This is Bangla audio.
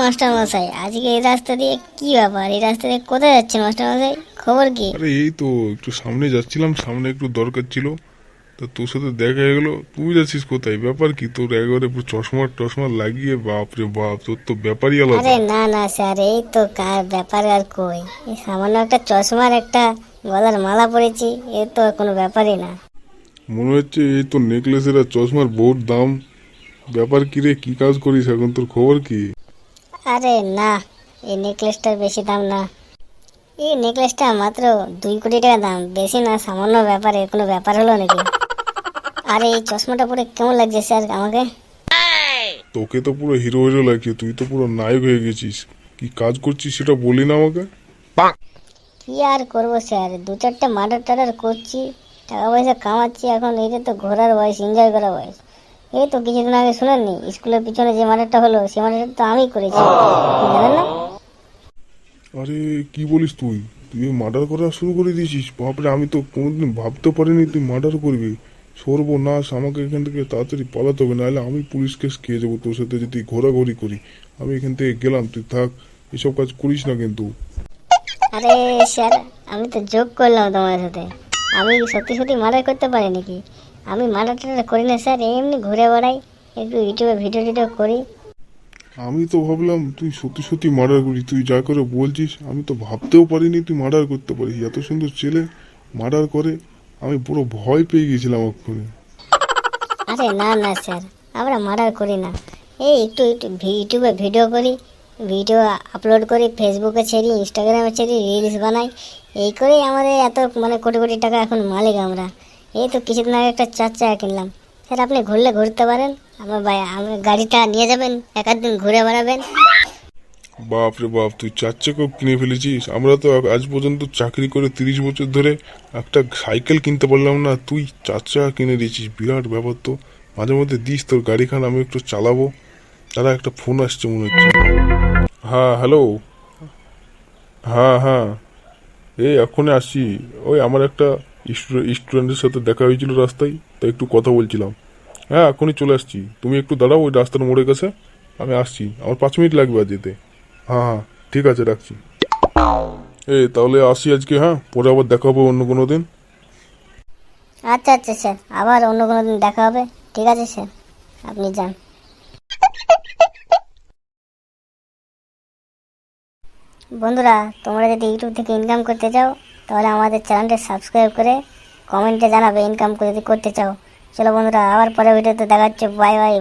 মাস্টার মশাই আজকে এই রাস্তা দিয়ে কি ব্যাপার? এই রাস্তা দিয়ে কোথায় যাচ্ছেন মাস্টার মশাই খবর কি? আরে এই তো একটু সামনে যাচ্ছিলাম সামনে একটু দরকার ছিল। তা তোর সাথে দেখা হয়ে গেলো তুই যাচ্ছিস কোথায়? ব্যাপার কি? তোর একবারে পুরো চশমা টশমা লাগিয়ে বাপ রে বাপ তোর তো ব্যাপারই আলাদা। আরে না না স্যার এই তো কার ব্যাপার আর কই? এই সামান্য একটা চশমার একটা গলার মালা পরেছি এ তো কোনো ব্যাপারই না। মনে হচ্ছে এই তো নেকলেসের আর চশমার বহুত দাম। ব্যাপার কি রে কি কাজ করিস এখন? তোর খবর কি? আরে না এই নেকলেসটার বেশি দাম না। এই নেকলেসটা মাত্র দুই কোটি টাকা দাম বেশি না সামান্য ব্যাপারে কোনো ব্যাপার হলো নাকি? আরে এই চশমাটা পরে কেমন লাগছে স্যার আমাকে? তোকে তো পুরো হিরো হিরো লাগছে তুই তো পুরো নায়ক হয়ে গেছিস। কি কাজ করছিস সেটা বলি না আমাকে? কি আর করব স্যার দু চারটে মার্ডার টাডার করছি টাকা পয়সা কামাচ্ছি এখন এটা তো ঘোরার বয়স এনজয় করার বয়স। এই তো কিছুদিন আগে শুনেননি স্কুলের পিছনে যে মার্ডারটা হলো মার্ডারটা তো আমি করেছি। জানেন না? আরে কি বলিস তুই? তুই মার্ডার করা শুরু করে দিয়েছিস। বাপরে আমি তো কোনোদিন ভাবতে পারিনি তুই মার্ডার করবি। সর্বনাশ আমাকে এখান থেকে তাড়াতাড়ি পালাতে হবে নাহলে আমি পুলিশ কেস খেয়ে যাব তোর সাথে যদি ঘোরাঘুরি করি। আমি এখান থেকে গেলাম তুই থাক এসব কাজ করিস না কিন্তু। আরে স্যার আমি তো যোগ করলাম তোমার সাথে। আমি সত্যি সত্যি মার্ডার করতে পারি নাকি আমি মার্ডার টাডার করি না স্যার এমনি ঘুরে বেড়াই একটু ইউটিউবে ভিডিও টিডিও করি। আমি তো ভাবলাম তুই সত্যি সত্যি মার্ডার করি তুই যা করে বলছিস আমি তো ভাবতেও পারিনি তুই মার্ডার করতে পারিস। এত সুন্দর ছেলে মার্ডার করে আমি পুরো ভয় পেয়ে গেছিলাম ওখানে আরে না না স্যার আমরা মার্ডার করি না। এই একটু একটু ইউটিউবে ভিডিও করি ভিডিও আপলোড করি ফেসবুকে ছেড়ি ইনস্টাগ্রামে ছেড়ি রিলস বানাই এই করেই আমাদের এত মানে কোটি কোটি টাকা এখন মালিক আমরা। এই তো কিছুদিন আগে একটা চার চাকা কিনলাম। স্যার, আপনি ঘুরলে ঘুরতে পারেন, আমার ভাই, আমার গাড়িটা নিয়ে যাবেন এক দিন ঘুরে বেড়াবেন। বাপ রে বাপ, তুই চার চাকাও কিনে ফেলেছিস। আমরা তো আজ পর্যন্ত চাকরি করে তিরিশ বছর ধরে একটা সাইকেল কিনতে পারলাম না। তুই চার চাকা কিনে দিয়েছিস, বিরাট ব্যাপার তো। মাঝে মধ্যে দিস তোর গাড়িখান, আমি একটু চালাবো। তারা একটা ফোন আসছে মনে হচ্ছে। হ্যাঁ হ্যালো হ্যাঁ হ্যাঁ। এই এখনই আসছি। ওই, আমার একটা স্টুডেন্টের সাথে দেখা হয়েছিল রাস্তায়, তাই একটু কথা বলছিলাম। হ্যাঁ এখনই চলে আসছি। তুমি একটু দাঁড়াও, ওই রাস্তার মোড়ে কাছে। আমি আসছি। আমার পাঁচ মিনিট লাগবে আর যেতে। হ্যাঁ হ্যাঁ ঠিক আছে, রাখছি। এই, তাহলে আসি আজকে হ্যাঁ? পরে আবার দেখা হবে অন্য কোনো দিন। আচ্ছা আচ্ছা স্যার। আবার অন্য কোনো দিন দেখা হবে। ঠিক আছে, স্যার। আপনি যান। বন্ধুরা, তোমরা যদি ইউটিউব থেকে ইনকাম করতে চাও তাহলে আমাদের চ্যানেলটা সাবস্ক্রাইব করে কমেন্টে জানাবে ইনকাম যদি করতে চাও। চলো বন্ধুরা, আবার পরে ভিডিওতে দেখা হচ্ছে বাই বাই